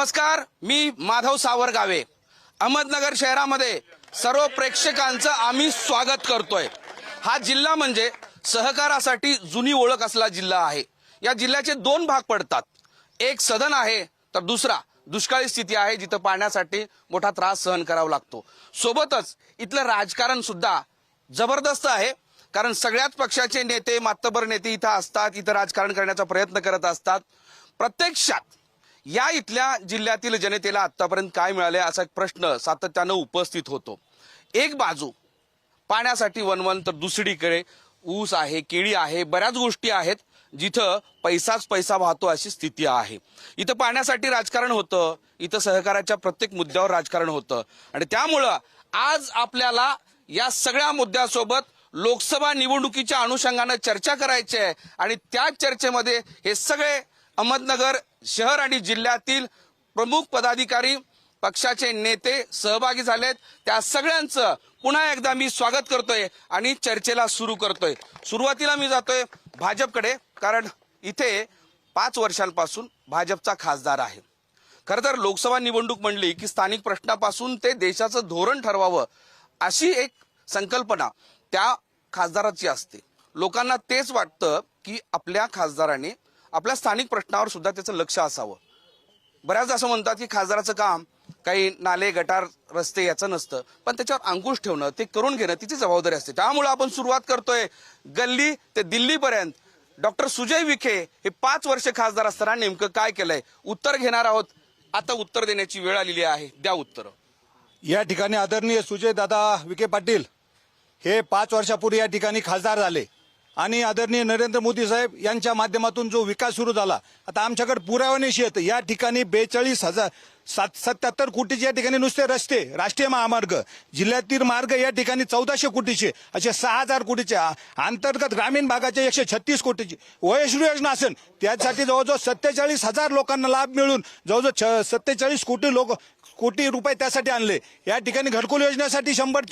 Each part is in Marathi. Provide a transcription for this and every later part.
नमस्कार मी माधव सावरगावे. अहमदनगर शहरामध्ये सर्व प्रेक्षकांचं आम्ही स्वागत करतोय. हा जिल्हा म्हणजे सहकारासाठी जुनी ओळख असला जिल्हा आहे. या जिल्ह्याचे दोन भाग पडतात. एक सदन आहे तर दुसरा दुष्काळी स्थिती आहे जिथं पाण्यासाठी मोठा त्रास सहन करावा लागतो. सोबतच इथलं राजकारण सुद्धा जबरदस्त आहे कारण सगळ्याच पक्षाचे नेते मातबर नेते इथं असतात इथं राजकारण करण्याचा प्रयत्न करत असतात. प्रत्यक्षात या इथल्या जिल्ह्यातील जनतेला आतापर्यंत काय मिळाले असा एक प्रश्न सातत्यानं उपस्थित होतो. एक बाजू पाण्यासाठी वनवन तर दुसरीकडे ऊस आहे केळी आहे बऱ्याच गोष्टी आहेत जिथं पैसाच पैसा वाहतो अशी स्थिती आहे. इथं पाण्यासाठी राजकारण होतं इथं सहकाराच्या प्रत्येक मुद्द्यावर राजकारण होतं. आणि त्यामुळं आज आपल्याला या सगळ्या मुद्द्यासोबत लोकसभा निवडणुकीच्या अनुषंगानं चर्चा करायची आहे आणि त्या चर्चेमध्ये हे सगळे अहमदनगर शहर आणि जिल्ह्यातील प्रमुख पदाधिकारी पक्षाचे नेते सहभागी झालेत. त्या सगळ्यांचं पुन्हा एकदा मी स्वागत करतोय आणि चर्चेला सुरू करतोय. सुरुवातीला मी जातोय भाजपकडे कारण इथे पाच वर्षांपासून भाजपचा खासदार आहे. खरं तर लोकसभा निवडणूक म्हणली की स्थानिक प्रश्नापासून ते देशाचं धोरण ठरवावं अशी एक संकल्पना त्या खासदाराची असते. लोकांना तेच वाटतं की आपल्या खासदाराने आपल्या स्थानिक प्रश्नावर सुद्धा त्याचं लक्ष असावं. बऱ्याचदा असं म्हणतात की खासदाराचं काम काही नाले गटार रस्ते याचं नसतं. पण त्याच्यावर अंकुश ठेवणं ते करून घेणं तिची जबाबदारी असते. त्यामुळे आपण सुरुवात करतोय गल्ली ते दिल्लीपर्यंत. डॉक्टर सुजय विखे हे पाच वर्ष खासदार असताना नेमकं काय केलंय? उत्तर घेणार आहोत. आता उत्तर देण्याची वेळ आलेली आहे. द्या उत्तर. या ठिकाणी आदरणीय सुजय दादा विखे पाटील हे पाच वर्षापूर्वी या ठिकाणी खासदार झाले. आणि आदरणीय नरेंद्र मोदी साहेब यांच्या माध्यमातून जो विकास सुरू झाला आता आमच्याकडे पुरावानिशी शेत या ठिकाणी बेचाळीस हजार सात सत्याहत्तर कोटीचे या ठिकाणी नुसते रस्ते राष्ट्रीय महामार्ग जिल्ह्यातील मार्ग या ठिकाणी चौदाशे कोटीचे असे सहा हजार कोटीचे अंतर्गत ग्रामीण भागाचे एकशे छत्तीस कोटीचे. वयश्री योजना असेल त्यासाठी जवळजवळ सत्तेचाळीस हजार लोकांना लाभ मिळून जवळजवळ छ- सत्तेचाळीस कोटी लोक कोटी रुपये त्यासाठी आणले. या ठिकाणी घरकुल योजनेसाठी शंभर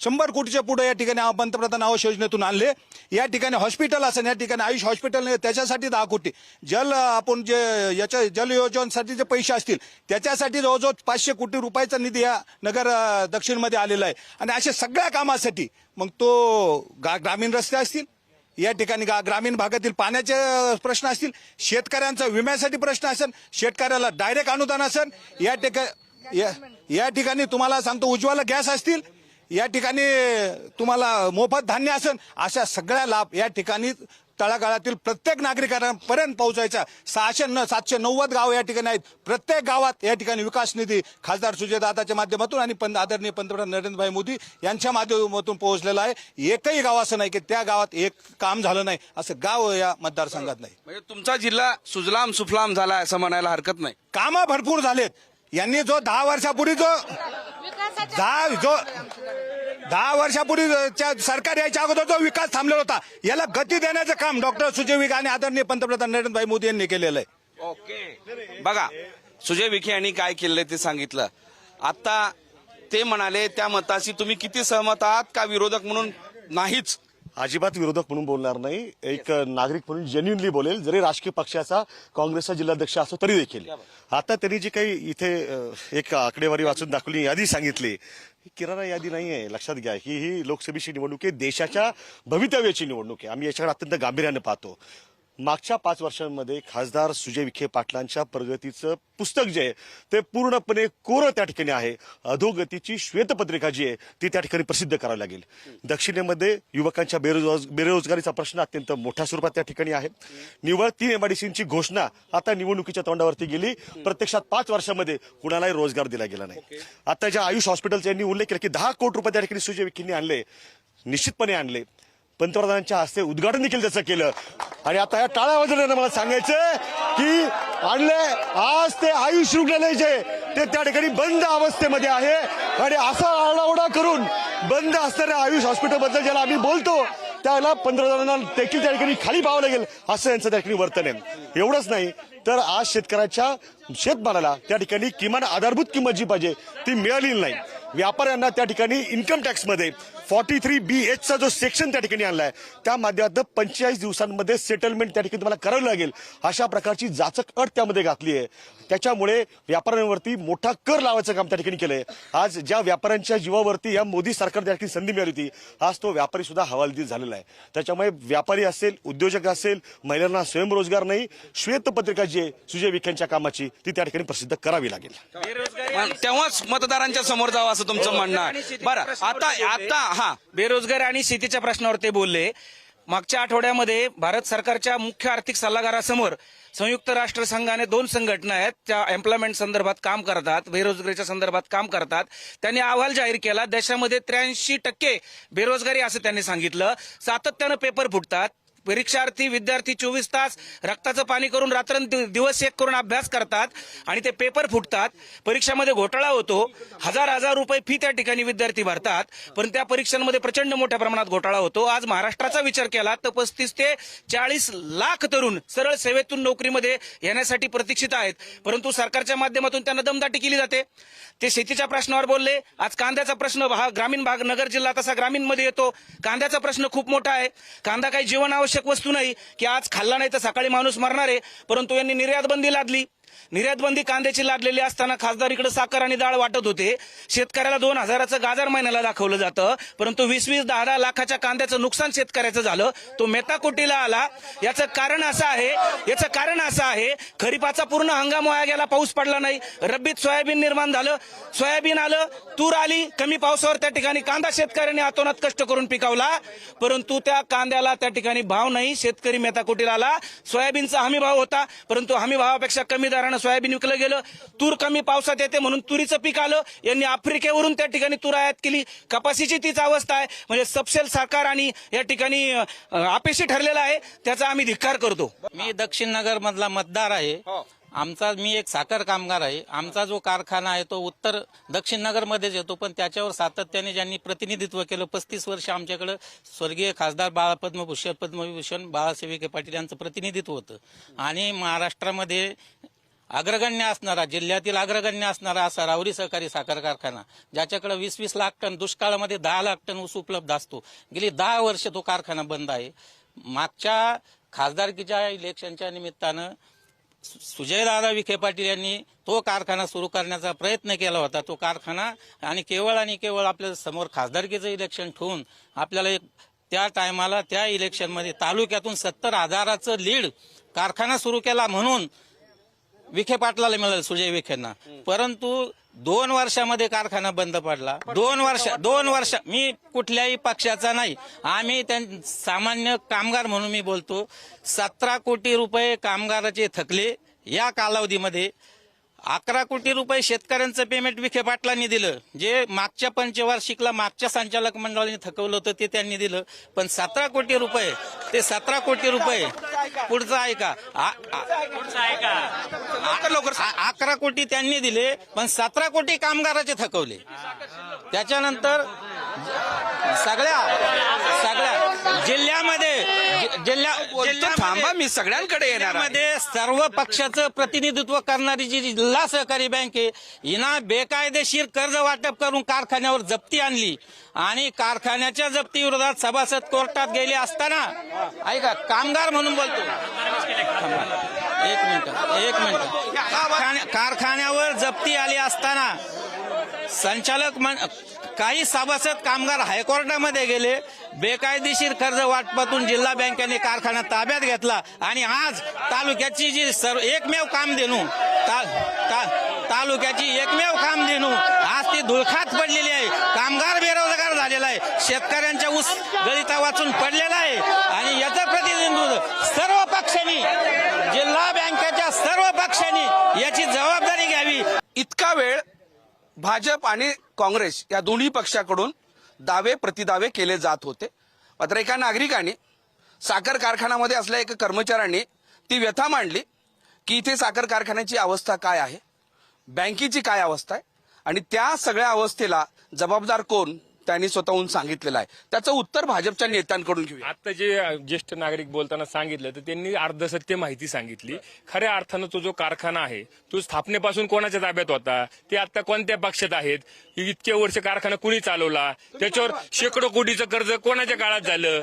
शंभर कोटीच्या पुढे या ठिकाणी पंतप्रधान आवास योजनेतून आणले. या ठिकाणी हॉस्पिटल असेल या ठिकाणी आयुष हॉस्पिटल त्याच्यासाठी दहा कोटी. जल आपण जे याच्या जल योजनेसाठी जे पैसे असतील त्याच्यासाठी जवळजवळ पाचशे कोटी रुपयाचा निधी या नगर दक्षिणमध्ये आलेला आहे. आणि अशा सगळ्या कामासाठी मग तो गा- ग्रामीण रस्ते असतील या ठिकाणी गा- ग्रामीण भागातील पाण्याचे प्रश्न असतील शेतकऱ्यांचा विम्यासाठी प्रश्न असेल शेतकऱ्याला डायरेक्ट अनुदान असेल या ठिकाणी या- या ठिकाणी तुम्हाला सांगतो उज्ज्वला गॅस असतील या ठिकाणी तुम्हाला मोफत धान्य असेल अशा सगळ्या लाभ या ठिकाणी तळागाळातील प्रत्येक नागरिकांपर्यंत पोहोचायचा. सहाशे न सातशे नव्वद गाव या ठिकाणी आहेत. प्रत्येक गावात या ठिकाणी विकास निधी खासदार सुजय दादाच्या माध्यमातून आणि पंत आदरणीय पंतप्रधान नरेंद्रभाई मोदी यांच्या माध्यमातून पोहोचलेला आहे. एकही गाव असं नाही की त्या गावात एक काम झालं नाही. असं गाव या मतदारसंघात नाही. म्हणजे तुमचा जिल्हा सुजलाम सुफलाम झाला असं म्हणायला हरकत नाही. कामं भरपूर झालेत. यांनी जो दहा वर्षापूर्वी जो दहा जो दहा वर्षापूर्वी सरकार यायच्या अगोदर जो विकास थांबलेला होता याला गती देण्याचं काम डॉक्टर सुजय विखे आणि आदरणीय पंतप्रधान नरेंद्रभाई मोदी यांनी केलेलं आहे. ओके. बघा सुजय विखे यांनी काय केलंय ते सांगितलं. आता ते म्हणाले त्या मताशी तुम्ही किती सहमत आहात का विरोधक म्हणून? नाहीच. अजिबात विरोधक म्हणून बोलणार नाही. एक नागरिक म्हणून जेन्युनली बोलेल जरी राजकीय पक्षाचा काँग्रेसचा जिल्हाध्यक्ष असो तरी देखील. आता त्यांनी जी काही इथे एक आकडेवारी वाचून दाखवली यादी सांगितली. ही किराणा यादी नाही आहे लक्षात घ्या. ही ही लोकसभेची निवडणूक आहे देशाच्या भवितव्याची निवडणूक आहे. आम्ही याच्याकडे अत्यंत गांभीर्याने पाहतो. मागच्या पाच वर्षांमध्ये खासदार सुजय विखे पाटलांच्या प्रगतीचं पुस्तक जे आहे ते पूर्णपणे कोरं त्या ठिकाणी आहे. अधोगतीची श्वेतपत्रिका जी आहे ती त्या ठिकाणी प्रसिद्ध करावी लागेल. दक्षिणेमध्ये युवकांच्या बेरोज बेरोजगारीचा प्रश्न अत्यंत मोठ्या स्वरूपात त्या ठिकाणी आहे. निव्वळ तीन एमआयडीसींची घोषणा आता निवडणुकीच्या तोंडावरती गेली. प्रत्यक्षात पाच वर्षामध्ये कुणालाही रोजगार दिला गेला नाही. आता ज्या आयुष हॉस्पिटलचा यांनी उल्लेख केला की दहा कोटी रुपये त्या ठिकाणी सुजय विखेंनी आणले निश्चितपणे आणले. पंतप्रधानांच्या हस्ते उद्घाटन देखील त्याचं केलं. आणि आता या टाळ्या वाजवल्यानं मला सांगायचं की आणले आज ते आयुष रुग्णालय जे ते त्या ठिकाणी बंद अवस्थेमध्ये आहे. आणि असा आरडाओरडा करून बंद असणाऱ्या आयुष हॉस्पिटलबद्दल ज्याला आम्ही बोलतो त्याला पंतप्रधानांना देखील त्या ठिकाणी खाली पाहावं लागेल असं यांचं त्या ठिकाणी वर्तन आहे. एवढंच नाही तर आज शेतकऱ्याच्या शेतमालाला त्या ठिकाणी किमान आधारभूत किंमत जी पाहिजे ती मिळालेली नाही. व्यापाऱ्यांना त्या ठिकाणी इन्कम टॅक्समध्ये फॉर्टी थ्री बी एचचा जो सेक्शन त्या ठिकाणी आणलाय त्या माध्यमातून पंचेचाळीस दिवसांमध्ये सेटलमेंट त्या ठिकाणी तुम्हाला करावी लागेल. अशा प्रकारची जाचक अट त्यामध्ये घातली आहे. त्याच्यामुळे व्यापाऱ्यांवरती मोठा कर लावायचं काम त्या ठिकाणी केलंय. आज ज्या व्यापाऱ्यांच्या जीवावरती या मोदी सरकार त्या ठिकाणी संधी मिळाली होती आज तो व्यापारी सुद्धा हवालदिल झालेला आहे. त्याच्यामुळे व्यापारी असेल उद्योजक असेल महिलांना स्वयंरोजगार नाही श्वेतपत्रिका जी आहे सुजय विखेंच्या कामाची ती त्या ठिकाणी प्रसिद्ध करावी लागेल. तेव्हाच मतदारांच्या समोर जावं असं तुमचं म्हणणं आहे. बरं आता आता हा बेरोजगार आणि शेतीच्या प्रश्नावर ते बोलले. मागच्या आठवड्यामध्ये भारत सरकारच्या मुख्य आर्थिक सल्लागारासमोर संयुक्त राष्ट्र संघाने दोन संघटना आहेत त्या एम्प्लॉयमेंट संदर्भात काम करतात बेरोजगारीच्या संदर्भात काम करतात. त्यांनी अहवाल जाहीर केला देशामध्ये त्र्याऐंशी टक्के बेरोजगारी असं त्यांनी सांगितलं. सातत्यानं पेपर फुटतात. परीक्षार्थी विद्यार्थी चोवीस तास रक्ताचं पाणी करून रात्र दिवस एक करून अभ्यास करतात आणि ते पेपर फुटतात. परीक्षामध्ये घोटाळा होतो. हजार हजार रुपये फी त्या ठिकाणी विद्यार्थी भरतात. पण त्या परीक्षांमध्ये प्रचंड मोठ्या प्रमाणात घोटाळा होतो. आज महाराष्ट्राचा विचार केला तर पस्तीस ते चाळीस लाख तरुण सरळ सेवेतून नोकरीमध्ये येण्यासाठी प्रतीक्षित आहेत. परंतु सरकारच्या माध्यमातून त्यांना दमदाटी केली जाते. ते शेतीच्या प्रश्नावर बोलले. आज कांद्याचा प्रश्न हा ग्रामीण भाग नगर जिल्हा तसा ग्रामीणमध्ये येतो. कांद्याचा प्रश्न खूप मोठा आहे. कांदा काही जीवन आवश्यक जीवनावश्यक वस्तू नाही की आज खाल्ला नाही तर सकाळी माणूस मरणार आहे परंतु यांनी निर्यात बंदी लादली. निर्यात बंदी कांद्याची लादलेली असताना खासदार इकडे साखर आणि डाळ वाटत होते. शेतकऱ्याला दोन हजाराचं गाजर महिन्याला दाखवलं जातं. परंतु वीस वीस दहा दहा लाखाच्या कांद्याचं नुकसान शेतकऱ्याचं झालं. तो मेताकुटीला आला. याचं कारण असं आहे याचं कारण असं आहे खरीपाचा पूर्ण हंगाम वाया गेला पाऊस पडला नाही. रब्बीत सोयाबीन निर्माण झालं. सोयाबीन आलं तूर आली कमी पावसावर त्या ठिकाणी कांदा शेतकऱ्यांनी आतोनात कष्ट करून पिकवला. परंतु त्या कांद्याला त्या ठिकाणी भाव नाही. शेतकरी मेताकुटीला आला. सोयाबीनचा हमी भाव होता परंतु हमी भावापेक्षा कमी दरानं सोयाबीन विकलं गेलं तूर कमी पावसात येते म्हणून तुरीचं पीक आलं. यांनी आफ्रिकेवरून त्या ठिकाणी तूर आयात केली. कपाशीची तीच अवस्था आहे. म्हणजे सपशेल सरकार आणि या ठिकाणी अपेक्षित ठरलेला आहे. त्याचा आम्ही धिक्कार करतो. मी दक्षिण नगर मधला मतदार आहे. आमचा मी एक साखर कामगार आहे. आमचा जो कारखाना आहे तो उत्तर दक्षिण नगर मध्येच येतो. पण त्याच्यावर सातत्याने ज्यांनी प्रतिनिधित्व केलं पस्तीस वर्ष आमच्याकडे स्वर्गीय खासदार बाळा पद्मभूषण पद्मविभूषण बाळासाहेब विखे पाटील यांचं प्रतिनिधित्व होतं. आणि महाराष्ट्रामध्ये अग्रगण्य असणारा जिल्ह्यातील अग्रगण्य असणारा असा रावरी सहकारी साखर कारखाना ज्याच्याकडे वीस वीस लाख टन दुष्काळामध्ये दहा लाख टन ऊस उपलब्ध असतो. गेली दहा वर्ष तो कारखाना बंद आहे. मागच्या खासदारकीच्या इलेक्शनच्या निमित्तानं सुजयदादा विखे पाटील यांनी तो कारखाना सुरू करण्याचा प्रयत्न केला होता. तो कारखाना आणि केवळ आणि केवळ आपल्यासमोर खासदारकीचं इलेक्शन ठेवून आपल्याला एक त्या टायमाला त्या इलेक्शनमध्ये तालुक्यातून सत्तर हजाराचं लीड कारखाना सुरू केला म्हणून विखे पाटलाला मिळालं सुजय विखेंना. परंतु दोन वर्षामध्ये कारखाना बंद पडला. दोन वर्ष दोन वर्ष मी कुठल्याही पक्षाचा नाही. आम्ही त्यां सामान्य कामगार म्हणून मी बोलतो सतरा कोटी रुपये कामगाराचे थकले या कालावधीमध्ये. अकरा कोटी रुपये शेतकऱ्यांचं पेमेंट विखे पाटलांनी दिलं. जे मागच्या पंचवार्षिकला मागच्या संचालक मंडळाने थकवलं होतं ते त्यांनी दिलं. पण सतरा कोटी रुपये ते सतरा कोटी रुपये पुढचं ऐका. आ- आ- आ- अकरा कोटी त्यांनी दिले पण सतरा कोटी कामगाराचे थकवले. त्याच्यानंतर सगळ्या सगळ्या जिल्ह्यामध्ये जिल्ह्या बोलतो थांबा मी सगळ्यांकडे येणार. जिल्ह्यामध्ये सर्व पक्षाचं प्रतिनिधित्व करणारी जी जिल्हा सहकारी बँक आहे हिनं बेकायदेशीर कर्ज वाटप करून कारखान्यावर जप्ती आणली आणि कारखान्याच्या जप्ती विरोधात सभासद कोर्टात गेले असताना ऐका कामगार म्हणून बोलतो. एक मिनिट एक मिनिट कारखान्या- कारखान्यावर जप्ती आली असताना संचालक काही सभासद कामगार हायकोर्टामध्ये गेले बेकायदेशीर कर्ज वाटपातून जिल्हा बँकेने कारखाना ताब्यात घेतला आणि आज तालुक्याची जी सर्व एकमेव कामधेनू ता, ता, तालुक्याची एकमेव कामधेनू आज ती धुळखात पडलेली आहे. कामगार बेरोजगार झालेला आहे. शेतकऱ्यांच्या ऊस गळिता वाचून पडलेला आहे. आणि याचं प्रतिनिधित्व सर्व पक्षांनी जिल्हा बँकेच्या सर्व पक्षांनी याची जबाबदारी घ्यावी. इतका वेळ भाजप आणि काँग्रेस या दोन्ही पक्षाकडून दावे प्रतिदावे केले जात होते. मात्र एका नागरिकाने साखर कारखान्यामध्ये असल्या एका कर्मचाऱ्यांनी ती व्यथा मांडली की इथे साखर कारखान्याची अवस्था काय आहे? बँकेची काय अवस्था आहे? आणि त्या सगळ्या अवस्थेला जबाबदार कोण? त्यांनी स्वतःहून सांगितलेलं आहे. त्याचं उत्तर भाजपच्या नेत्यांकडून घेऊ आता जे ज्येष्ठ नागरिक बोलताना सांगितलं तर त्यांनी अर्धसत्य माहिती सांगितली. खऱ्या अर्थानं तो जो कारखाना आहे तो स्थापनेपासून कोणाच्या ताब्यात होता? ते आता कोणत्या पक्षात आहेत? इतके वर्ष कारखाना कुणी चालवला? त्याच्यावर शेकडो कोटीचं कर्ज कोणाच्या काळात झालं?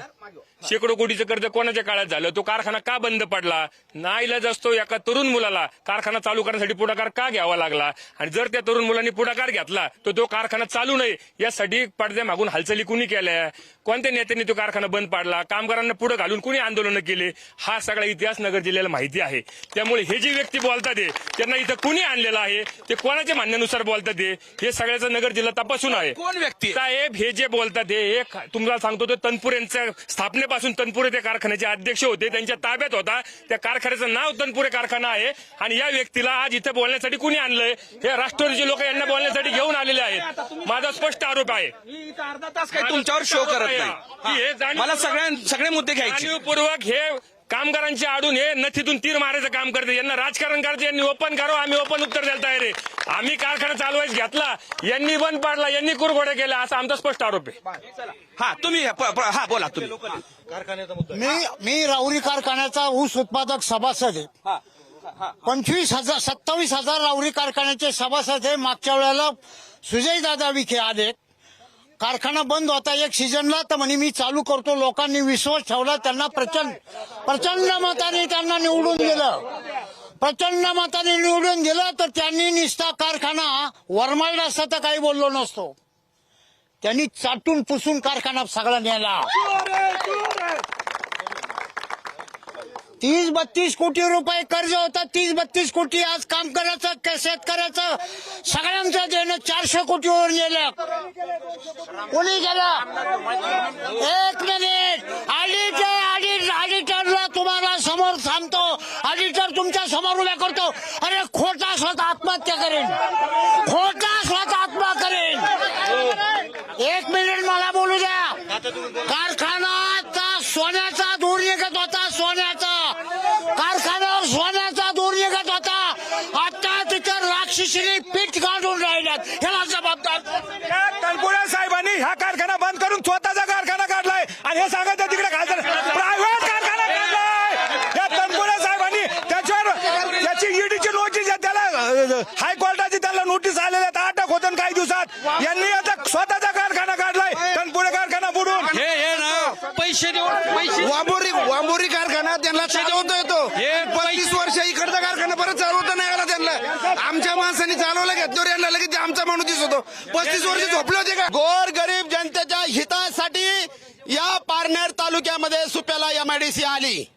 शेकडो कोटीचं कर्ज कोणाच्या काळात झालं? तो कारखाना का बंद पडला? नाईलाज असतो एका तरुण मुलाला. कारखाना चालू करण्यासाठी पुढाकार का घ्यावा लागला? आणि जर त्या तरुण मुलांनी पुढाकार घेतला तर तो कारखाना चालू नये यासाठी पडद्यामागून हालचाली कुणी केल्या? कोणत्या नेत्यांनी तो कारखाना बंद पाडला? कामगारांना पुढे घालून कुणी आंदोलनं केले? हा सगळा इतिहास नगर जिल्ह्याला माहिती आहे. त्यामुळे हे जे व्यक्ती बोलतात त्यांना इथं कुणी आणलेलं आहे? ते कोणाच्या म्हणण्यानुसार बोलतात हे, हे सगळ्याचं नगर जिल्हा तपासून आहे. कोण व्यक्ती? आहे? साहेब हे जे बोलतात हे तुम्हाला सांगतो ते तनपुरेंच्या स्थापनेपासून तनपुरे त्या कारखान्याचे अध्यक्ष होते. त्यांच्या ताब्यात होता. त्या कारखान्याचं नाव तनपुरे कारखाना आहे. आणि या व्यक्तीला आज इथे बोलण्यासाठी कुणी आणलंय? हे राष्ट्रवादीचे लोक यांना बोलण्यासाठी घेऊन आलेले आहेत. माझा स्पष्ट आरोप आहे. मी इथं अर्धा तास काही तुमच्यावर शो करत हे. नाही जाणीव- मला सगळ्या सगळे मुद्दे घ्यायचे. जाणीवपूर्वक हे कामगारांच्या आडून हे नथीतून तीर मारायचं काम करते. यांना राजकारण करायचं यांनी ओपन करावं आम्ही ओपन उत्तर द्यायला तयार आहे. आम्ही कारखाना चालवायच घेतला यांनी बंद पाडला यांनी कुरघोड्या केल्या असा आमचा स्पष्ट आरोप आहे. हा तुम्ही प- प- हा बोला तुम्ही. मी मी राऊरी कारखान्याचा ऊस उत्पादक सभासद आहे. पंचवीस हजार सत्तावीस हजार राऊरी कारखान्याचे सभासद आहे मागच्या वेळेला सुजय दादा विखे आले कारखाना बंद होता एक सीझनला तर म्हणे मी चालू करतो. लोकांनी विश्वास ठेवला त्यांना प्रचंड प्रचंड मताने त्यांना निवडून दिलं. प्रचंड मताने निवडून दिलं तर त्यांनी निस्ता कारखाना वरमाळला असता तर काही बोललो नसतो. त्यांनी चाटून पुसून कारखाना सगळा नेला. तीस बत्तीस कोटी रुपये कर्ज होतं. तीस बत्तीस कोटी आज काम करायचं शेतकऱ्याचं सगळ्यांचं देणं चारशे कोटीवर गेलं कोणी गेलं? एक मिनिट. ऑडिटर ऑडिट ऑडिटरला तुम्हाला समोर सांगतो. ऑडिटर तुमच्यासमोर उभ्या करतो. अरे खोटा स्वतः आत्महत्या करेन खोटा स्वतः आत्महत्या करेन एक मिनिट मला बोलू द्या कारखानाचा सोन्याचा दूर निघत होता सोन्याचा कारखान्यावर सोन्याचा दूर निघत होता आता शिशिरी पीठ काढून राहिल्यात. ह्याला जबाबदार तनपुरे साहेबांनी ह्या कारखाना बंद करून स्वतःचा कारखाना काढलाय. आणि हे सांगायचं तिकडे खासदार प्रायव्हेट कारखाना काढलाय. या तनपुरे साहेबांनी त्याच्यावर त्याची ईडीची नोटीस आहे त्याला हायकोर्टाची त्याला नोटीस आलेल्या आहेत. अटक होतं काही दिवसात. यांनी आता स्वतःचा पैसे देऊन पैसे वांबोरी वांबोरी कारखाना त्यांना शिजवता येतो. हे पस्तीस वर्ष इकडचा कारखाना परत चालवता नाही आला त्यांना. आमच्या माणसांनी चालवला घेतल्यावर यांना लगेच ते आमचा माणूस दिसत होतो. पस्तीस वर्ष झोपले होते का? गोर गरीब जनतेच्या हितासाठी या पारनेर तालुक्यामध्ये सुप्याला एमआयडीसी आली.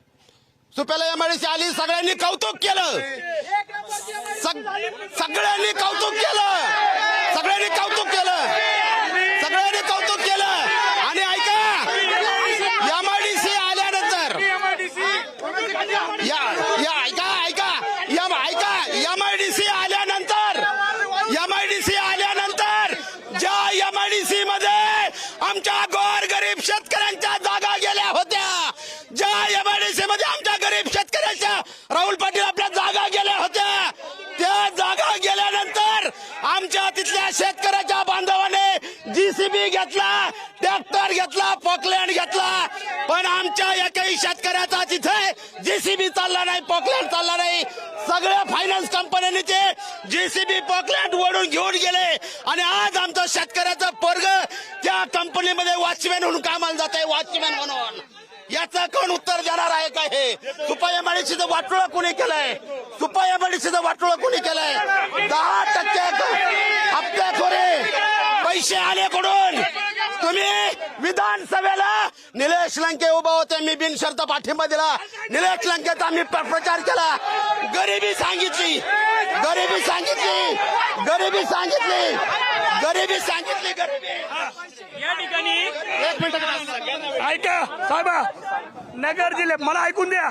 सुप्याला एमआयडीसी आली सगळ्यांनी कौतुक केलं. सग- सगळ्यांनी कौतुक केलं. सगळ्यांनी कौतुक केलं. सगळ्यांनी कौतुक शेतकऱ्यांच्या जागा गेल्या होत्या. ज्या एमआयडीसी मध्ये आमच्या गरीब शेतकऱ्यांच्या राहुल पाटील आपल्या जागा गेल्या होत्या. त्या जागा गेल्यानंतर आमच्या तिथल्या शेतकऱ्याच्या बांधवाने जीसीबी घेतला ट्रॅक्टर घेतला पॉकलँड घेतला. पण आमच्या एकही शेतकऱ्याचा तिथे जीसीबी चालला नाही पॉकलँड चालला नाही. सगळ्या फायनान्स कंपन्यांनी ते जीसीबी पॉकलँड ओढून घेऊन गेले. आणि आज आमचं शेतकऱ्याचं पोरग त्या कंपनीमध्ये वॉचमॅन म्हणून कामाला जात आहे वॉचमॅन म्हणून. याचं कोण उत्तर देणार आहे का हे? सुपाया माडीशीचं वाटोळं कोणी केलंय? सुपाया माडीशीचं वाटोळं कोणी केलंय? दहा टक्के हप्त्याखोरे. पैसे आले कडून तुम्ही विधानसभेला निलेश लंके उभा होते मी बिनशर्त पाठिंबा दिला. निलेश लंकेचा मी प्र- प्रचार केला. गरिबी सांगितली. गरिबी सांगितली. गरिबी सांगितली. गरिबी सांगितली गरिबी. या ठिकाणी एक मिनिट ऐका साहेबा नगर जिल्ह्यात मला ऐकून द्या.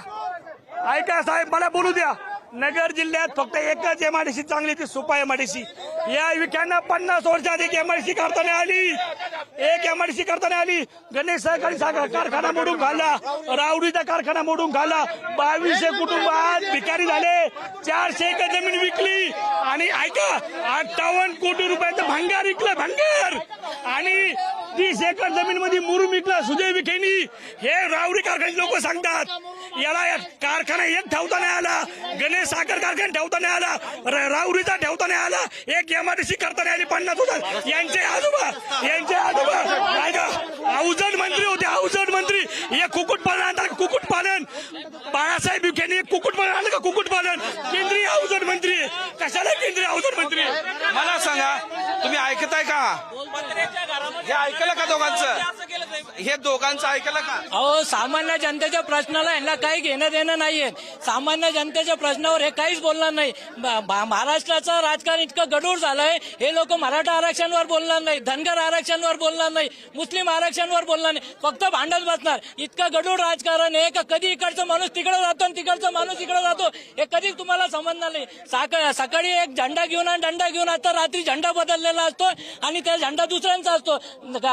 ऐका साहेब मला बोलू द्या. नगर जिल्ह्यात फक्त एकच एमआयडीसी चांगली ती सुपा एमआयडीसी या विख्यानं पन्नास वर्षात एक एमआयडीसी करताना आली. एक एमआयडीसी करताना आली. गणेश सहकारी साखर कारखाना मोडून खाल्ला. रावडीचा कारखाना मोडून खाल्ला. बावीसशे कुटुंब आज भिकारी झाले. चारशे एकर जमीन विकली. आणि ऐका अठ्ठावन्न कोटी रुपयाचं भंगार विकलं भंगार. आणि तीस एकर जमीन मध्ये मुरुम विकला सुजय विखेनी. हे रावरी कारखान्याचे लोक सांगतात. याला या कारखाना एक ठेवता नाही आला. गणेश साखर कारखाना ठेवता नाही आला. रावरीचा ठेवता नाही आला. एक एमआरटीसी करता नाही आली. पन्नास हजार यांचे आजोबा यांचे आजोबा. काय का? अवजड मंत्री होते. अवजड मंत्री. हे कुकुट पालन आणतात कुकुट पालन बाळासाहेब विखेने एक कुकुट पालन आणलं का कुकुट पालन केंद्रीय अवजड मंत्री. कशाला केंद्रीय अवजड मंत्री? मला सांगा तुम्ही ऐकताय का? हे ऐकलं का दोघांचं? हे दोघांचं ऐकलं का? अहो सामान्य जनतेच्या प्रश्नाला यांना काही घेणं देणं नाहीये. सामान्य जनतेच्या प्रश्नावर हे काहीच बोलणार नाही. महाराष्ट्राचं राजकारण इतकं गडूळ झालंय हे लोक मराठा आरक्षणावर बोलणार नाही धनगर आरक्षणावर बोलणार नाही मुस्लिम आरक्षणावर बोलणार नाही. फक्त भांडत बसणार. इतकं गडूळ राजकारण आहे का कधी इकडचा माणूस तिकडे जातो आणि तिकडचा माणूस इकडे जातो हे कधीच तुम्हाला समजणार नाही. साक- सकाळी एक झंडा घेऊन आणि झंडा घेऊन आता रात्री झंडा बदललेला असतो आणि त्या झंडा दुसऱ्यांचा असतो.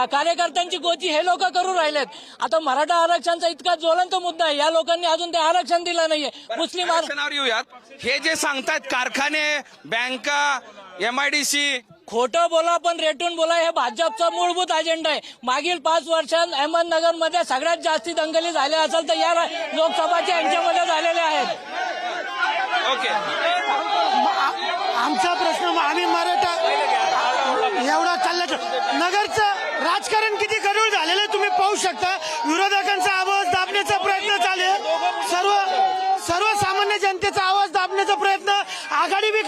कार्यकर्त्यांची गोची हे लोक करू राहिलेत. आता मराठा आरक्षणाचा इतका ज्वलंत मुद्दा आहे. या लोकांनी अजून ते आरक्षण दिलं नाहीये. मुस्लिम आर- आरक्षणावर येऊयात. हे जे सांगतायत कारखाने बँका एमआयडीसी खोटं बोला पण रेटून बोला हे भाजपचा मूलभूत अजेंडा आहे. मागील पाच वर्षात अहमदनगरमध्ये सगळ्यात जास्ती दंगली झाल्या असेल तर या लोकसभाच्या यांच्यामध्ये झालेल्या आहेत. ओके. आमचा प्रश्न आम्ही मराठा एवढा चालला नगरचं राजकारण किती गरुळ झालेलं तुम्ही पाहू शकता. विरोधक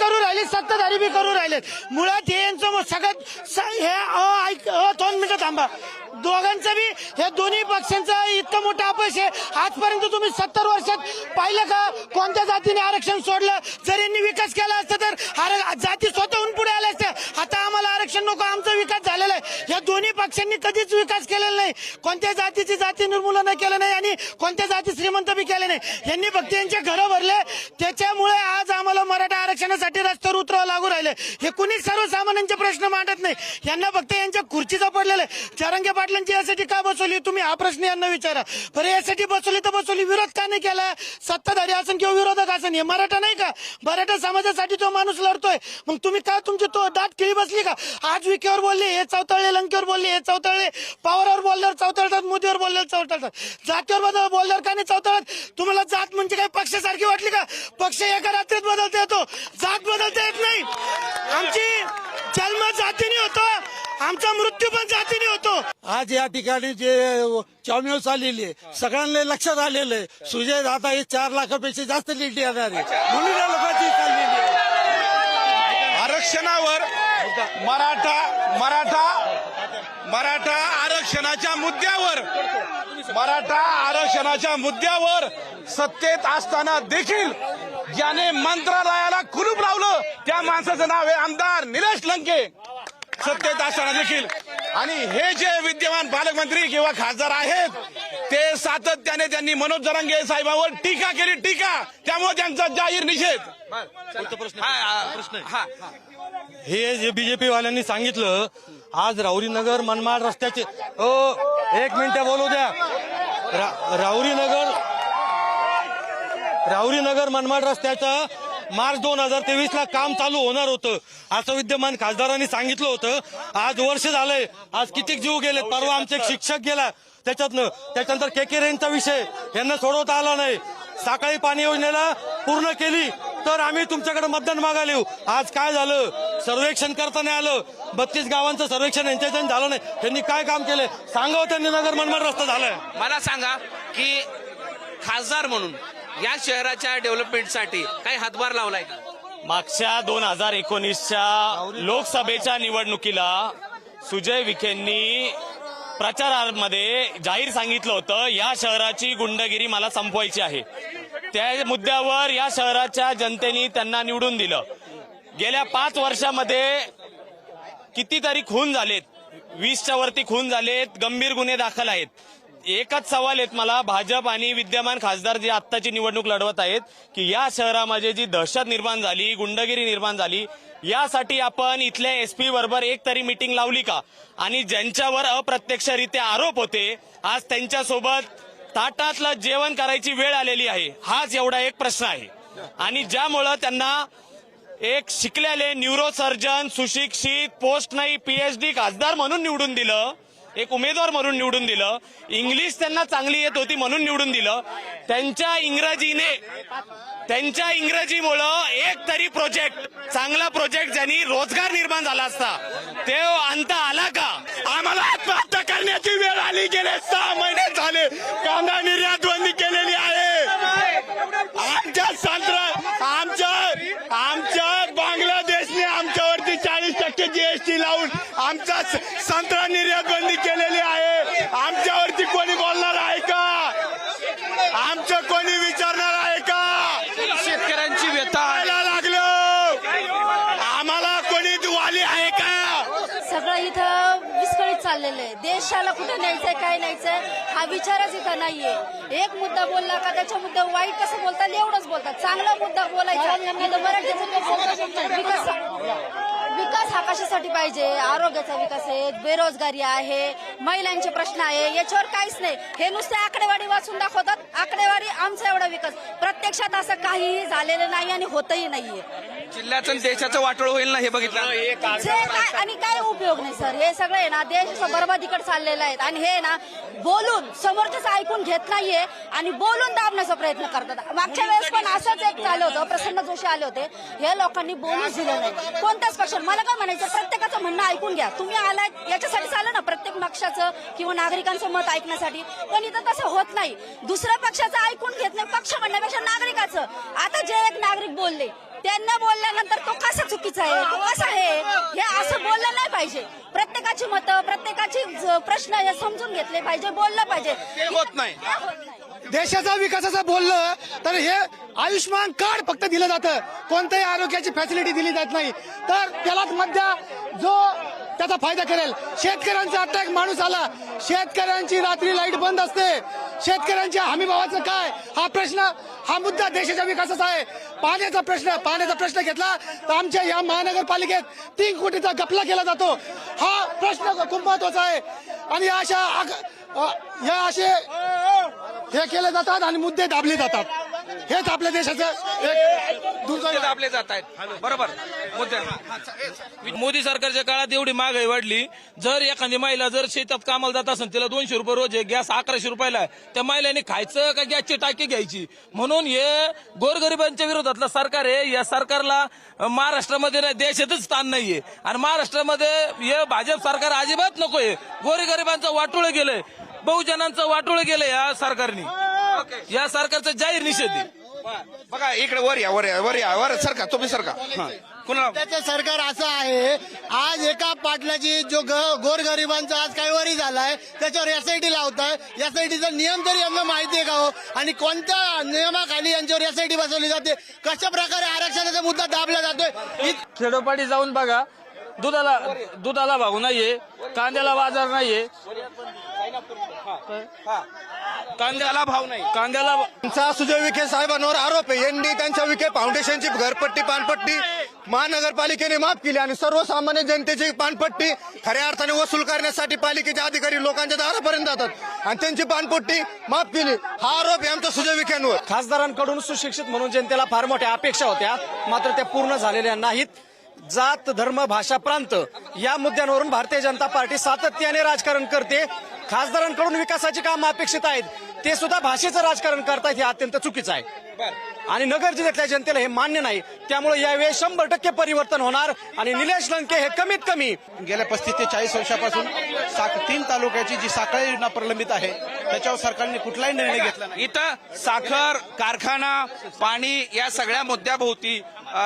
करू राहिली सत्ताधारी बी करू राहिले. मुळात हे यांचं मग सगळ्यात स- हे अ, ऐक अ, दोन मिनिटं थांबा. दोघांचं बी हे दोन्ही पक्षांचं इतकं मोठं अपयश आहे. आजपर्यंत तुम्ही सत्तर वर्षात पाहिलं का? कोणत्या जातीने आरक्षण सोडलं? जर यांनी विकास केला असता तर आर- जाती स्वतःहून पुढे आल्या असत्या. आता आम्हाला आरक्षण नको आमचा विकास झालेला आहे. या दोन्ही पक्षांनी कधीच विकास केलेला नाही. कोणत्या जातीची जाती निर्मूलन केलं नाही आणि कोणत्या जाती श्रीमंत बी केले नाही. यांनी फक्त यांचे घरं भरले. त्याच्यामुळे आज आम्हाला मराठा आरक्षणासाठी रस्त्यावर उतरावं लागू राहिले. हे कुणीच सर्वसामान्यांचे प्रश्न मांडत नाही. यांना फक्त यांच्या खुर्चीचा पडलेला आहे. जरंगे पाटलांची यासाठी का बसवली? तुम्ही हा प्रश्न यांना विचारा. बरं यासाठी बसवली तर बसवली. विरोध का नाही केला? सत्ताधारी असन किंवा विरोधक असन हे मराठा नाही का? मराठा समाजासाठी तो माणूस लढतोय. मग तुम्ही का तुमची तो दाट केळी बसली का? आज विकेवर बोलले हे चौताळले लंकेवर बोलले हे चौताळले. पवारावर बोलल्यावर चौताळतात मोदीवर बोलल्यावर चौताळतात. जातीवर बदल बोलल्यावर का नाही चौताळत? तुम्हाला जात म्हणजे काय? पक्षासारखी वाटली का? पक्ष एका रात्रीत बदलता येतो जात बदलता येत नाही. आमची जन्म जातीने होतो. आमचा मृत्यू पण जातीने होतो. आज या ठिकाणी जे चॉम्युल्स आलेली आहे सगळ्यांना लक्षात आलेलं आहे. सुजय दादा हे चार लाखापेक्षा जास्त लीड येणार आहे. म्हणून या लोकांची चाललेली आहे. आरक्षणावर मराठा मराठा मराठा आरक्षणाच्या मुद्द्यावर मराठा आरक्षणाच्या मुद्द्यावर सत्तेत असताना देखील ज्याने मंत्रालयाला कुलूप लावलं त्या माणसाचं नाव आहे आमदार निलेश लंके. सत्तेत असताना देखील. आणि हे जे विद्यमान पालकमंत्री किंवा खासदार आहेत ते सातत्याने त्यांनी मनोज जरांगे साहेबांवर टीका केली टीका. त्यामुळे त्यांचा जाहीर निषेध. हा हे. जे बीजेपी वाल्यांनी सांगितलं आज राहुरीनगर मनमाड रस्त्याचे ओ एक मिनिट बोलू द्या. रा- राहुरीनगर राहुरीनगर मनमाड रस्त्याचं मार्च दोन हजार तेवीस ला काम चालू होणार होतं असं विद्यमान खासदारांनी सांगितलं होतं. आज वर्ष झालंय. आज किती जीव गेले परवा आमचे एक शिक्षक गेला. त्याच्यातनं त्याच्यानंतर के के रेंजचा विषय. यांना सोडवता आला नाही. साखळी पाणी योजनेला पूर्ण केली. तर आम्ही तुमच्याकडे मतदान मागायला येऊ. आज काय झालं? सर्वेक्षण करता नाही आलं. बत्तीस गावांचं सर्वेक्षण यांच्याच्यानं झालं नाही. त्यांनी काय काम केलंय सांगावं त्यांनी नगर मनमाड रस्ता झालाय. मला सांगा की खासदार म्हणून या शहराच्या डेव्हलपमेंटसाठी काही हातभार लावलाय का? मागच्या दोन हजार एकोणीसच्या लोकसभेच्या निवडणुकीला सुजय विखेंनी प्रचारामध्ये जाहीर सांगितलं होतं या शहराची गुंडगिरी मला संपवायची आहे. त्या मुद्द्यावर या शहराच्या जनतेने त्यांना निवडून दिलं. गेल्या पाच वर्षामध्ये कितीतरी खून झालेत. वीसच्या वरती खून झालेत गंभीर गुन्हे दाखल आहेत. एकच सवाल आहेत मला भाजप आणि विद्यमान खासदार जे आत्ताची निवडणूक लढवत आहेत की या शहरामध्ये जी दहशत निर्माण झाली गुंडगिरी निर्माण झाली यासाठी आपण इथल्या एसपी बरोबर एक तरी मिटिंग लावली का? आणि ज्यांच्यावर अप्रत्यक्षरित्या आरोप होते आज त्यांच्यासोबत ताटातलं जेवण करायची वेळ आलेली आहे. हाच एवढा एक प्रश्न आहे. आणि ज्यामुळं त्यांना एक शिकलेले न्यूरोसर्जन सुशिक्षित पोस्ट नाही पीएचडी खासदार म्हणून निवडून दिलं. एक उमेदवार म्हणून निवडून दिलं. इंग्लिश त्यांना चांगली येत होती म्हणून निवडून दिलं. त्यांच्या इंग्रजीने त्यांच्या इंग्रजीमुळं एक तरी प्रोजेक्ट चांगला प्रोजेक्ट ज्यांनी रोजगार निर्माण झाला असता ते अंत आला का? आम्हाला आत्महत्या करण्याची वेळ आली गेले. सहा महिने झाले. कांदा निर्यात बंदी केलेली आहे. आमच्या संत्रा आमच्या आमच्या बांगलादेशने आमच्यावरती चाळीस टक्के जीएसटी लावून आमचा संत्रा निर्यात बंदी केलेली आहे आमच्यावरती कोणी बोलणार आहे का आमचं कोणी विचारणार आहे का शेतकऱ्यांची व्यथा आहे. खायला लागलो आम्हाला कोणी वाली आहे का सगळं इथं विस्कळीत चाललेलं आहे देशाला कुठे न्यायचंय काय न्यायचंय हा विचारच इथं नाहीये. एक मुद्दा बोलला का त्याच्या मुद्दा वाईट कसं बोलतात एवढंच बोलतात. चांगला मुद्दा बोलायचा मराठीचं. विकास विकास हा कशासाठी पाहिजे आरोग्याचा विकास आहे बेरोजगारी आहे महिलांचे प्रश्न आहे याच्यावर काहीच नाही. हे नुसते आकडेवारी वाचून दाखवतात आकडेवारी आमचा एवढा विकास. प्रत्यक्षात असं काहीही झालेलं नाही आणि होतही नाहीये. जिल्ह्याचं आणि देशाचं वाटोळ होईल ना हे बघितलं? जे काय आणि काय उपयोग नाही सर? हे सगळं आहे ना देश बरबादीकडे चाललेलं आहे. आणि हे ना बोलून समोरच्याच ऐकून घेत नाहीये आणि बोलून दाबण्याचा प्रयत्न करतात. मागच्या वेळेस पण असंच एक झालं होतं प्रसन्न जोशी आले होते. हे लोकांनी बोलूच दिलं नाही. कोणत्याच पक्षाने मला काय म्हणायचं? प्रत्येकाचं म्हणणं ऐकून घ्या. तुम्ही आलाय याच्यासाठी आलं ना प्रत्येक पक्षाचं किंवा नागरिकांचं मत ऐकण्यासाठी. पण इथं तसं होत नाही. दुसऱ्या पक्षाचं ऐकून घेत नाही पक्ष म्हणण्यापेक्षा नागरिकाचं. आता जे एक नागरिक बोलले त्यांना बोलल्यानंतर तो कसा चुकीचा आहे? तो कसा आहे? हे असं बोललं नाही पाहिजे. प्रत्येकाची मतं प्रत्येकाची प्रश्न हे समजून घेतले पाहिजे बोललं पाहिजे. होत नाही. देशाचा विकासाचं बोललं तर हे आयुष्यमान कार्ड फक्त दिलं जातं. कोणत्याही आरोग्याची फॅसिलिटी दिली जात नाही. तर त्यालाच मध्या जो त्याचा फायदा करेल. शेतकऱ्यांचा आता एक माणूस आला. शेतकऱ्यांची रात्री लाइट बंद असते. शेतकऱ्यांच्या हमीभावाचं काय? हा प्रश्न हा मुद्दा देशाच्या विकासाचा आहे. पाण्याचा प्रश्न पाण्याचा प्रश्न घेतला तर आमच्या या महानगरपालिकेत तीन कोटीचा गपला केला जातो. हा प्रश्न खूप महत्त्वाचा आहे. आणि अशा या असे हे केले जातात आणि मुद्दे दाबले जातात. हेच आपल्या देशाचं एक दुर्दैव आहे. आपले जात आहेत. बरोबर. मुद्दे. मोदी सरकारच्या काळात एवढी महागाई वाढली. जर एखादी महिला जर शेतात कामाला जात असेल तिला दोनशे रुपये रोज आहे गॅस अकराशे रुपयाला आहे. त्या महिलांनी खायचं का गॅसची टाकी घ्यायची? म्हणून हे गोरगरिबांच्या विरोधातलं सरकार आहे. या सरकारला महाराष्ट्रामध्ये नाही देशातच स्थान नाहीये. आणि महाराष्ट्रामध्ये हे भाजप सरकार अजिबात नकोय. गोरगरिबांचं वाटोळ गेलंय. बहुजनांचं वाटोळ गेलंय या सरकारने. या सरकारचा जाहीर निषेध आहे. बघा इकडे वर या वर या वर या वर सरका तुम्ही सरका. हा. कुणाला त्याचं सरकार असं आहे आज एका पाटलाची जो ग- गोरगरिबांचा आज कैवारी झालाय त्याच्यावर एसआयटी लावताय. एसआयटीचा नियम तरी यांना माहिती आहे का हो? आणि कोणत्या नियमाखाली यांच्यावर एसआयटी बसवली जाते? कशा प्रकारे आरक्षणाचा मुद्दा दाबला जातोय? खेडोपाडी जाऊन बघा दुधाला दुधाला भाव नाहीये कांद्याला बाजार नाहीये. कांद्याला भाव नाही. कांद्याला त्यांचा सुजय विखे साहेबांवर आरोप आहे. यांनी त्यांच्या विखे फाउंडेशनची घरपट्टी पानपट्टी महानगरपालिकेने माफ केली आणि सर्वसामान्य जनतेची पानपट्टी खऱ्या अर्थाने वसूल करण्यासाठी पालिकेचे अधिकारी लोकांच्या दारापर्यंत जातात आणि त्यांची पानपट्टी माफ केली. हा आरोप आहे आमचा सुजय विखेंवर. खासदारांकडून सुशिक्षित म्हणून जनतेला फार मोठ्या अपेक्षा होत्या. मात्र त्या पूर्ण झालेल्या नाहीत. जात धर्म भाषा प्रांत या मुद्द्यांवरून भारतीय जनता पार्टी सातत्याने राजकारण करते. खासदारांकडून विकासाची कामं अपेक्षित आहेत. ते सुद्धा भाषेचं राजकारण करतायत हे अत्यंत चुकीचं आहे. आणि नगर जिल्ह्यातल्या जनतेला हे मान्य नाही. त्यामुळे यावेळी शंभर टक्के परिवर्तन होणार आणि निलेश लंके हे कमीत कमी. गेल्या पस्तीस ते चाळीस वर्षापासून साक तीन तालुक्याची जी साखळी योजना प्रलंबित आहे त्याच्यावर सरकारने कुठलाही निर्णय घेतला नाही. इथं साखर कारखाना पाणी या सगळ्या मुद्द्याभोवती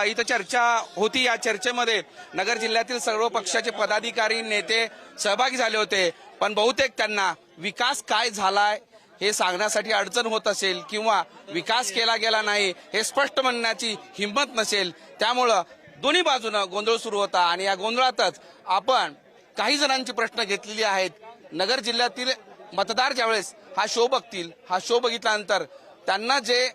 इथं चर्चा होती. या चर्चेमध्ये नगर जिल्ह्यातील सर्व पक्षाचे पदाधिकारी नेते सहभागी झाले होते. पण बहुतेक त्यांना विकास काय झालाय हे सांगण्यासाठी अडचण होत असेल किंवा विकास केला गेला नाही हे स्पष्ट म्हणण्याची हिंमत नसेल त्यामुळं दोन्ही बाजूनं गोंधळ सुरू होता आणि या गोंधळातच आपण काही जणांची प्रश्न घेतलेली आहेत. नगर जिल्ह्यातील मतदार ज्यावेळेस हा शो बघतील हा शो बघितल्यानंतर त्यांना जे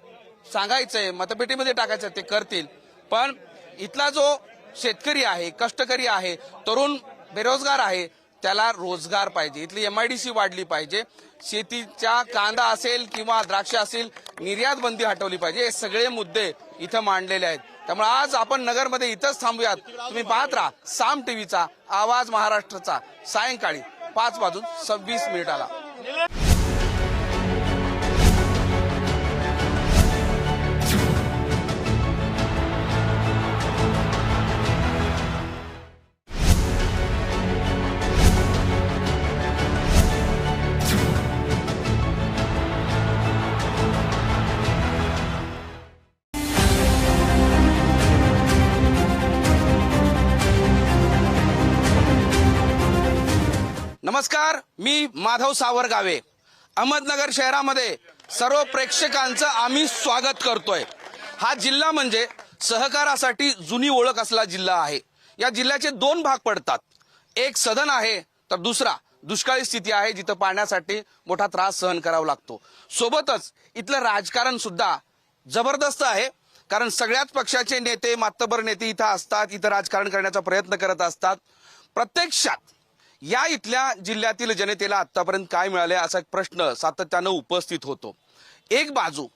सांगायचंय मतपेटीमध्ये टाकायचं ते करतील. पण इथला जो शेतकरी आहे कष्टकरी आहे तरुण बेरोजगार आहे त्याला रोजगार पाहिजे. इथली एम आय डी सी वाढली पाहिजे. शेतीच्या कांदा असेल किंवा द्राक्ष असेल निर्यात बंदी हटवली पाहिजे. हे सगळे मुद्दे इथं मांडलेले आहेत. त्यामुळे आज आपण नगरमध्ये इथंच थांबूयात. तुम्ही पाहत राहा. साम टीव्हीचा आवाज महाराष्ट्राचा. सायंकाळी पाच वाजून सव्वीस मिनिटाला. नमस्कार मी माधव सावरगावे. अहमदनगर शहरामध्ये सर्व प्रेक्षकांचं आम्ही स्वागत करतोय. हा जिल्हा म्हणजे सहकारासाठी जुनी ओळख असला जिल्हा आहे. या जिल्ह्याचे दोन भाग पडतात. एक सदन आहे तर दुसरा दुष्काळी स्थिती आहे जिथं पाण्यासाठी मोठा त्रास सहन करावा लागतो. सोबतच इथलं राजकारण सुद्धा जबरदस्त आहे कारण सगळ्याच पक्षाचे नेते मातबर नेते इथं असतात इथं राजकारण करण्याचा प्रयत्न करत असतात. प्रत्यक्षात या इथल्या जिल्ह्यातील जनतेला आतापर्यंत काय मिळाले असा एक प्रश्न सातत्यानं उपस्थित होतो. एक बाजू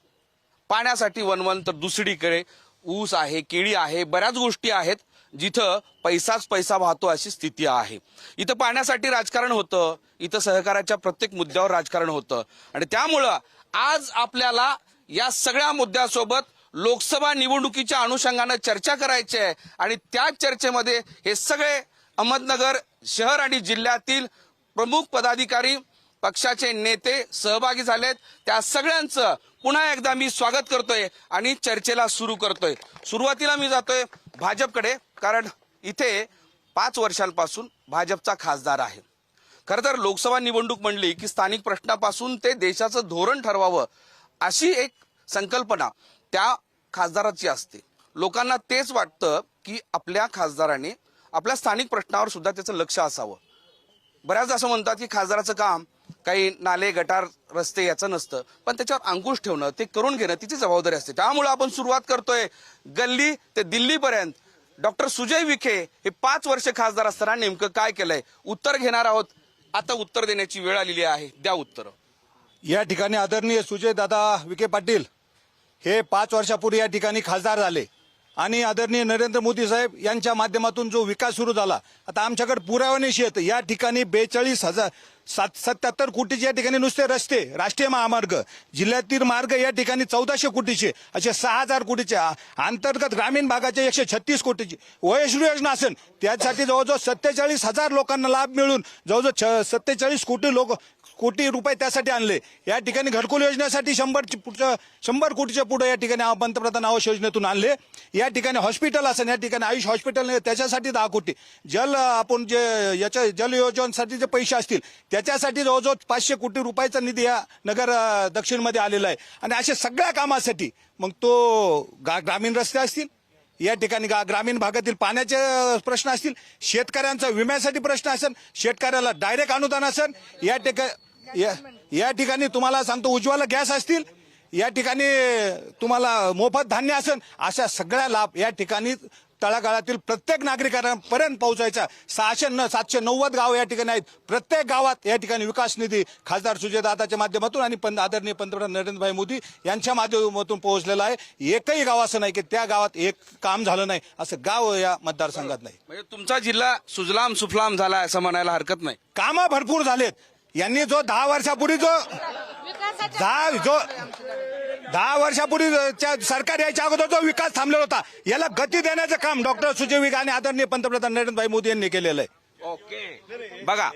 पाण्यासाठी वनवन तर दुसरीकडे ऊस आहे केळी आहे बऱ्याच गोष्टी आहेत जिथं पैसाच पैसा वाहतो अशी स्थिती आहे. इथं पाण्यासाठी राजकारण होतं इथं सहकाराच्या प्रत्येक मुद्द्यावर राजकारण होतं. आणि त्यामुळं आज आपल्याला या सगळ्या मुद्द्यासोबत लोकसभा निवडणुकीच्या अनुषंगानं चर्चा करायची आहे. आणि त्या चर्चेमध्ये हे सगळे अहमदनगर शहर आणि जिल्ह्यातील प्रमुख पदाधिकारी पक्षाचे नेते सहभागी झालेत. त्या सगळ्यांचं पुन्हा एकदा मी स्वागत करतोय आणि चर्चेला सुरू करतोय. सुरुवातीला मी जातोय भाजपकडे कारण इथे पाच वर्षांपासून भाजपचा खासदार आहे. खरं तर लोकसभा निवडणूक म्हणली की स्थानिक प्रश्नापासून ते देशाचं धोरण ठरवावं अशी एक संकल्पना त्या खासदाराची असते. लोकांना तेच वाटतं की आपल्या खासदाराने आपल्या स्थानिक प्रश्नावर सुद्धा त्याचं लक्ष असावं. बऱ्याचदा असं म्हणतात की खासदाराचं काम काही नाले गटार रस्ते याचं नसतं. पण त्याच्यावर अंकुश ठेवणं ते करून घेणं तिची जबाबदारी असते. त्यामुळे आपण सुरुवात करतोय गल्ली ते दिल्लीपर्यंत. डॉक्टर सुजय विखे हे पाच वर्ष खासदार असताना नेमकं काय केलंय? उत्तर घेणार आहोत. आता उत्तर देण्याची वेळ आलेली आहे. द्या उत्तर. या ठिकाणी आदरणीय सुजय दादा विखे पाटील हे पाच वर्षापूर्वी या ठिकाणी खासदार झाले. आणि आदरणीय नरेंद्र मोदी साहेब यांच्या माध्यमातून जो विकास सुरू झाला आता आमच्याकडे पुरावानिशी येतं. या ठिकाणी बेचाळीस हजार सात सत्याहत्तर कोटीचे या ठिकाणी नुसते रस्ते राष्ट्रीय महामार्ग जिल्ह्यातील मार्ग या ठिकाणी चौदाशे कोटीचे असे सहा हजार कोटीचे अंतर्गत ग्रामीण भागाचे एकशे छत्तीस कोटीचे. वयश्रू योजना असेल त्यासाठी जवळजवळ सत्तेचाळीस हजार लोकांना लाभ मिळून जवळजवळ छ- सत्तेचाळीस कोटी लोक कोटी रुपये त्यासाठी आणले. या ठिकाणी घरकुल योजनेसाठी शंभर पुढचं शंभर कोटीच्या पुढे या ठिकाणी पंतप्रधान आवास योजनेतून आणले. या ठिकाणी हॉस्पिटल असेल या ठिकाणी आयुष हॉस्पिटल त्याच्यासाठी दहा कोटी. जल आपण जे याच्या जल योजनेसाठी जे पैसे असतील त्याच्यासाठी जवळजवळ पाचशे कोटी रुपयाचा निधी या नगर दक्षिणमध्ये आलेला आहे. आणि अशा सगळ्या कामासाठी मग तो गा- ग्रामीण रस्ते असतील या ठिकाणी गा- ग्रामीण भागातील पाण्याचे प्रश्न असतील शेतकऱ्यांचा विम्यासाठी प्रश्न असेल शेतकऱ्याला डायरेक्ट अनुदान असेल या ठिकाणी या- या ठिकाणी तुम्हाला सांगतो उज्ज्वला गॅस असतील या ठिकाणी तुम्हाला मोफत धान्य असेल अशा सगळ्या लाभ या ठिकाणी तळागाळातील प्रत्येक नागरिकांपर्यंत पोहोचायचा सहाशे न सातशे नव्वद गाव या ठिकाणी आहेत. प्रत्येक गावात या ठिकाणी विकास निधी खासदार सुजय दादाच्या माध्यमातून आणि पंत आदरणीय पंतप्रधान नरेंद्रभाई मोदी यांच्या माध्यमातून पोहोचलेला आहे. एकही गाव असं नाही की त्या गावात एक काम झालं नाही असं गाव या मतदारसंघात नाही. म्हणजे तुमचा जिल्हा सुजलाम सुफलाम झाला असं म्हणायला हरकत नाही. कामं भरपूर झालेत यांनी जो दहा वर्षापूर्वी जो दहा जो दहा वर्षापूर्वी च्या सरकार यायच्या अगोदर जो विकास थांबलेला होता याला गती देण्याचं काम डॉक्टर सुजय विखे आणि आदरणीय पंतप्रधान नरेंद्रभाई मोदी यांनी केलेलं आहे. ओके. बघा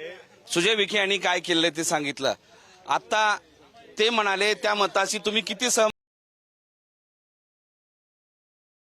सुजय विखे यांनी काय केलंय ते सांगितलं. आता ते म्हणाले त्या मताशी तुम्ही किती सहमत